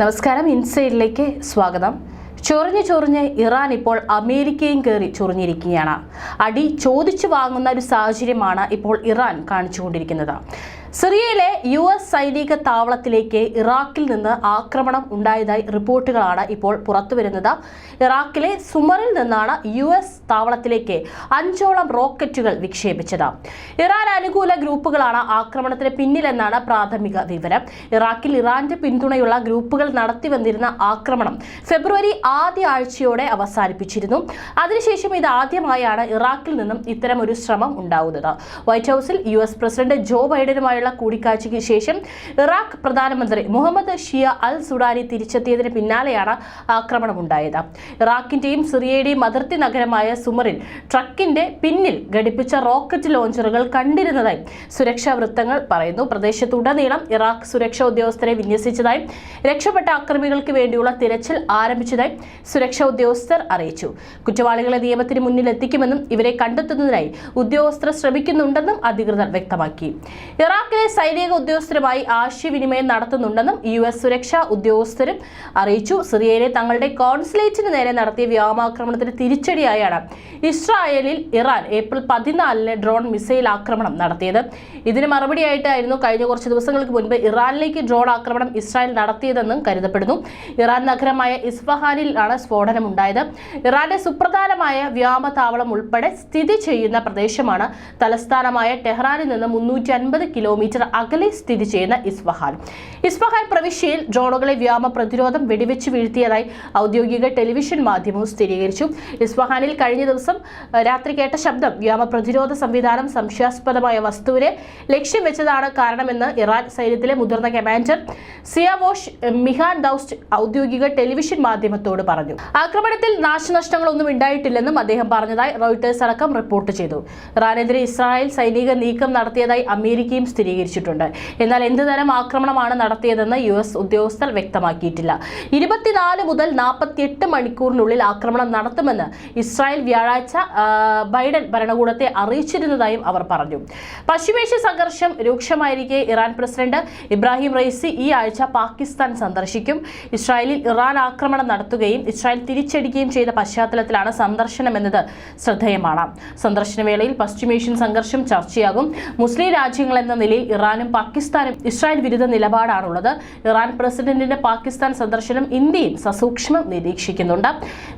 നമസ്കാരം. ഇൻസൈഡിലേക്ക് സ്വാഗതം. ചൊറിഞ്ഞ് ചൊറിഞ്ഞ് ഇറാൻ ഇപ്പോൾ അമേരിക്കയും കയറി ചൊറിഞ്ഞിരിക്കുകയാണ്. അടി ചോദിച്ചു വാങ്ങുന്ന ഒരു സാഹചര്യമാണ് ഇപ്പോൾ ഇറാൻ കാണിച്ചുകൊണ്ടിരിക്കുന്നത്. സിറിയയിലെ യു എസ് സൈനിക താവളത്തിലേക്ക് ഇറാഖിൽ നിന്ന് ആക്രമണം ഉണ്ടായതായി റിപ്പോർട്ടുകളാണ് ഇപ്പോൾ പുറത്തുവരുന്നത്. ഇറാഖിലെ സുമറിൽ നിന്നാണ് യു എസ് താവളത്തിലേക്ക് അഞ്ചോളം റോക്കറ്റുകൾ വിക്ഷേപിച്ചത്. ഇറാൻ അനുകൂല ഗ്രൂപ്പുകളാണ് ആക്രമണത്തിന് പിന്നിലെന്നാണ് പ്രാഥമിക വിവരം. ഇറാഖിൽ ഇറാന്റെ പിന്തുണയുള്ള ഗ്രൂപ്പുകൾ നടത്തിവന്നിരുന്ന ആക്രമണം ഫെബ്രുവരി ആദ്യ ആഴ്ചയോടെ അവസാനിപ്പിച്ചിരുന്നു. അതിനുശേഷം ഇത് ആദ്യമായാണ് ഇറാഖിൽ നിന്നും ഇത്തരം ഒരു ശ്രമം ഉണ്ടാവുന്നത്. വൈറ്റ് ഹൗസിൽ യു പ്രസിഡന്റ് ജോ ബൈഡനുമായുള്ള കൂടിക്കാഴ്ചയ്ക്ക് ശേഷം ഇറാഖ് പ്രധാനമന്ത്രി മുഹമ്മദ് ഷിയ അൽ സുഡാനി തിരിച്ചെത്തിയതിന് പിന്നാലെയാണ് ആക്രമണം ഉണ്ടായത് ഇറാഖിന്റെയും സിറിയയുടെയും അതിർത്തി നഗരമായ സുമറിൽ ട്രക്കിന്റെ പിന്നിൽ ഘടിപ്പിച്ച റോക്കറ്റ് ലോഞ്ചറുകൾ കണ്ടിരുന്നതായി സുരക്ഷാ വൃത്തങ്ങൾ പറയുന്നു. പ്രദേശത്തുടനീളം ഇറാഖ് സുരക്ഷാ ഉദ്യോഗസ്ഥരെ വിന്യസിച്ചതായും രക്ഷപ്പെട്ട ആക്രമികൾക്ക് വേണ്ടിയുള്ള തിരച്ചിൽ ആരംഭിച്ചതായും സുരക്ഷാ ഉദ്യോഗസ്ഥർ അറിയിച്ചു. കുറ്റവാളികളെ നിയമത്തിന് മുന്നിൽ എത്തിക്കുമെന്നും ഇവരെ കണ്ടെത്തുന്നതിനായി ഉദ്യോഗസ്ഥർ ശ്രമിക്കുന്നുണ്ടെന്നും അധികൃതർ വ്യക്തമാക്കി. ഇറാഖിലെ സൈനിക ഉദ്യോഗസ്ഥരുമായി ആശയവിനിമയം നടത്തുന്നുണ്ടെന്നും യു എസ് സുരക്ഷാ ഉദ്യോഗസ്ഥരും അറിയിച്ചു. സിറിയയിലെ തങ്ങളുടെ കോൺസുലേറ്റിന് നേരെ നടത്തിയ വ്യോമാക്രമണത്തിന് തിരിച്ചടിയായാണ് ഇസ്രായേലിൽ ഇറാൻ ഏപ്രിൽ പതിനാലിന് ഡ്രോൺ മിസൈൽ ആക്രമണം നടത്തിയത്. ഇതിന് മറുപടിയായിട്ടായിരുന്നു കഴിഞ്ഞ കുറച്ച് ദിവസങ്ങൾക്ക് മുൻപ് ഇറാനിലേക്ക് ഡ്രോൺ ആക്രമണം ഇസ്രായേൽ നടത്തിയതെന്നും കരുതപ്പെടുന്നു. ഇറാൻ നഗരമായ ഇസ്ഫഹാനിലാണ് സ്ഫോടനം ഉണ്ടായത് ഇറാന്റെ സുപ്രധാനമായ വ്യോമതാവളം ഉൾപ്പെടെ സ്ഥിതി ചെയ്യുന്ന പ്രദേശമാണ്. തലസ്ഥാനമായ ടെഹ്റാനിൽ നിന്ന് മുന്നൂറ്റി അൻപത് കിലോമീറ്റർ അകലെ സ്ഥിതി ചെയ്യുന്ന ഇസ്ഫഹാൻ. ഇസ്ഫഹാൻ പ്രവിശ്യയിൽ ഡ്രോണുകളെ വ്യോമ പ്രതിരോധം വെടിവെച്ച് വീഴ്ത്തിയതായി ഔദ്യോഗിക ടെലിവിഷൻ മാധ്യമവും സ്ഥിരീകരിച്ചു. ഇസ്ഫഹാനിൽ കഴിഞ്ഞ ദിവസം രാത്രി കേട്ട ശബ്ദം വ്യോമ പ്രതിരോധ സംവിധാനം സംശയാസ്പദമായ വസ്തുവിനെ ലക്ഷ്യം വെച്ചതാണ് കാരണമെന്ന് ഇറാൻ സൈന്യത്തിലെ മുതിർന്ന കമാൻഡർ സിയാവോഷ് മിഹാൻ ദൌസ്റ്റ് ഔദ്യോഗിക ടെലിവിഷൻ മാധ്യമത്തോട് പറഞ്ഞു. ആക്രമണത്തിൽ നാശനഷ്ടങ്ങളൊന്നും ഉണ്ടായിട്ടില്ലെന്നും അദ്ദേഹം പറഞ്ഞതായി റോയിട്ടേഴ്സ് അടക്കം റിപ്പോർട്ട് ചെയ്തു. ഇറാനെതിരെ ഇസ്രായേൽ സൈനിക നീക്കം നടത്തിയതായി അമേരിക്കയും സ്ഥിരീകരിച്ചിട്ടുണ്ട്. എന്നാൽ എന്ത് തരം ആക്രമണമാണ് നടത്തിയതെന്ന് യു എസ് ഉദ്യോഗസ്ഥർ വ്യക്തമാക്കിയിട്ടില്ല. ഇരുപത്തിനാല് മുതൽ നാൽപ്പത്തിയെട്ട് മണിക്കൂറിനുള്ളിൽ ആക്രമണം നടത്തുമെന്ന് ഇസ്രായേൽ വ്യാഴാഴ്ച ബൈഡൻ ഭരണകൂടത്തെ അറിയിച്ചിരുന്നതായും അവർ പറഞ്ഞു. പശ്ചിമേഷ്യ സംഘർഷം രൂക്ഷമായിരിക്കെ ഇറാൻ പ്രസിഡന്റ് ഇബ്രാഹിം റൈസി ഈ ആഴ്ച പാകിസ്ഥാൻ സന്ദർശിക്കും. ഇസ്രായേലിൽ ഇറാൻ ആക്രമണം നടത്തുകയും ഇസ്രായേൽ തിരിച്ചടിക്കുകയും ചെയ്ത പശ്ചാത്തലത്തിലാണ് സന്ദർശനം എന്നത് ശ്രദ്ധേയമാണ്. സന്ദർശനവേളയിൽ പശ്ചിമേഷ്യൻ സംഘർഷം ചർച്ചയാകും. മുസ്ലിം രാജ്യങ്ങൾ എന്ന നിലയിൽ ഇറാനും പാകിസ്ഥാനും ഇസ്രായേൽ വിരുദ്ധ നിലപാടാണുള്ളത്. ഇറാൻ പ്രസിഡന്റിന്റെ പാകിസ്ഥാൻ സന്ദർശനം ഇന്ത്യയും സസൂക്ഷ്മം നിരീക്ഷിക്കുന്നുണ്ട്.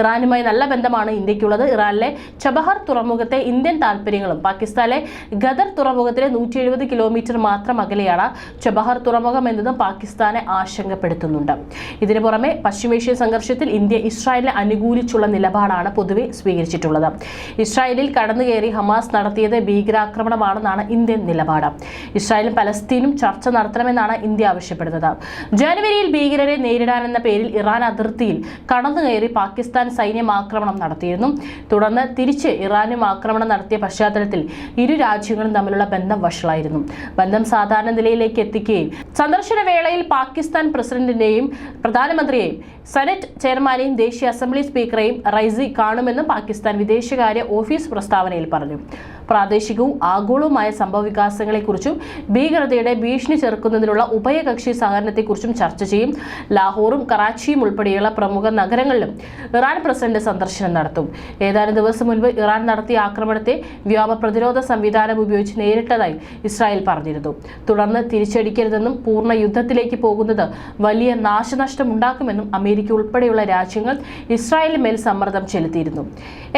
ഇറാനുമായി നല്ല ബന്ധമാണ് ഇന്ത്യക്കുള്ളത് ഇറാനിലെ ചബഹർ തുറമുഖത്തെ ഇന്ത്യൻ താൽപ്പര്യങ്ങളും പാകിസ്ഥാനിലെ ഖദർ തുറമുഖത്തിലെ നൂറ്റി എഴുപത് കിലോമീറ്റർ മാത്രം അകലെയാണ് ചബഹർ തുറമുഖം എന്നതും പാകിസ്ഥാനെ ആശങ്കപ്പെടുത്തുന്നുണ്ട്. ഇതിനു പുറമെ പശ്ചിമേഷ്യൻ സംഘർഷത്തിൽ ഇന്ത്യ ഇസ്രായേലിനെ അനുകൂലിച്ചുള്ള നിലപാടാണ് പൊതുവെ സ്വീകരിച്ചിട്ടുള്ളത്. ഇസ്രായേലിൽ കടന്നുകയറി ഹമാസ് നടത്തിയത് ഭീകരാക്രമണമാണെന്നാണ് ഇന്ത്യൻ നിലപാട്. ഇസ്രായേലും പലസ്തീനും ചർച്ച നടത്തണമെന്നാണ് ഇന്ത്യ ആവശ്യപ്പെടുന്നത്. ജനുവരിയിൽ ഭീകരരെ നേരിടാനെന്ന പേരിൽ ഇറാൻ അതിർത്തിയിൽ കടന്നു കയറി പാകിസ്ഥാൻ സൈന്യം ആക്രമണം നടത്തിയിരുന്നു. തുടർന്ന് തിരിച്ച് ഇറാനും ആക്രമണം നടത്തിയ പശ്ചാത്തലത്തിൽ ഇരു രാജ്യങ്ങളും തമ്മിലുള്ള ബന്ധം വഷളായിരുന്നു. ബന്ധം സാധാരണ നിലയിലേക്ക് എത്തിക്കുകയും സന്ദർശന വേളയിൽ പാകിസ്ഥാൻ പ്രസിഡന്റിനെയും പ്രധാനമന്ത്രിയെയും സെനറ്റ് ചെയർമാനെയും ദേശീയ അസംബ്ലി സ്പീക്കറെയും റൈസി കാണുമെന്നും പാകിസ്ഥാൻ വിദേശകാര്യ ഓഫീസ് പ്രസ്താവനയിൽ പറഞ്ഞു. പ്രാദേശികവും ആഗോളവുമായ സംഭവ വികാസങ്ങളെക്കുറിച്ചും ഭീകരതയുടെ ഭീഷണി ചെറുക്കുന്നതിനുള്ള ഉഭയകക്ഷി സഹകരണത്തെക്കുറിച്ചും ചർച്ച ചെയ്യും. ലാഹോറും കറാച്ചിയും ഉൾപ്പെടെയുള്ള പ്രമുഖ നഗരങ്ങളിലും ഇറാൻ പ്രസിഡന്റ് സന്ദർശനം നടത്തും. ഏതാനും ദിവസം മുൻപ് ഇറാൻ നടത്തിയ ആക്രമണത്തെ വ്യോമ പ്രതിരോധ സംവിധാനം ഉപയോഗിച്ച് നേരിട്ടതായി ഇസ്രായേൽ പറഞ്ഞിരുന്നു. തുടർന്ന് തിരിച്ചടിക്കരുതെന്നും പൂർണ യുദ്ധത്തിലേക്ക് പോകുന്നത് വലിയ നാശനഷ്ടം ഉണ്ടാക്കുമെന്നും അമേരിക്ക ഉൾപ്പെടെയുള്ള രാജ്യങ്ങൾ ഇസ്രായേലിന് മേൽ സമ്മർദ്ദം ചെലുത്തിയിരുന്നു.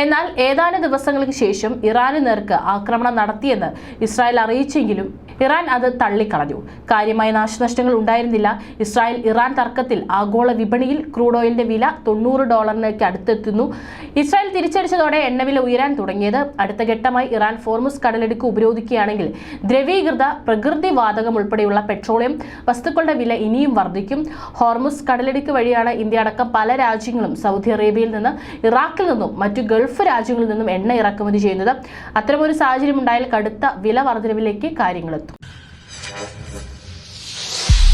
എന്നാൽ ഏതാനും ദിവസങ്ങൾക്ക് ശേഷം ഇറാന് നേർക്ക് ആക്രമണം നടത്തിയെന്ന് ഇസ്രായേൽ അറിയിച്ചെങ്കിലും ഇറാൻ അത് തള്ളിക്കളഞ്ഞു. കാര്യമായ നാശനഷ്ടങ്ങൾ ഉണ്ടായിരുന്നില്ല. ഇസ്രായേൽ ഇറാൻ തർക്കത്തിൽ ആഗോള വിപണിയിൽ ക്രൂഡ് ഓയിലിന്റെ വില തൊണ്ണൂറ് ഡോളറിലേക്ക് അടുത്തെത്തുന്നു. ഇസ്രായേൽ തിരിച്ചടിച്ചതോടെ എണ്ണവില ഉയരാൻ തുടങ്ങിയത്. അടുത്ത ഘട്ടമായി ഇറാൻ ഫോർമസ് കടലെടുക്ക് ഉപരോധിക്കുകയാണെങ്കിൽ ദ്രവീകൃത പ്രകൃതി വാതകം ഉൾപ്പെടെയുള്ള പെട്രോളിയം വസ്തുക്കളുടെ വില ഇനിയും വർദ്ധിക്കും. ഹോർമസ് കടലെടുക്ക് വഴിയാണ് ഇന്ത്യ അടക്കം പല രാജ്യങ്ങളും സൗദി അറേബ്യയിൽ നിന്ന് ഇറാഖിൽ നിന്നും മറ്റു ഗൾഫ് രാജ്യങ്ങളിൽ നിന്നും എണ്ണ ഇറക്കുമതി ചെയ്യുന്നത്. അത്തരമൊരു സാഹചര്യം ഉണ്ടായാൽ കടുത്ത വില വർധനവിലേക്ക് കാര്യങ്ങളെത്തും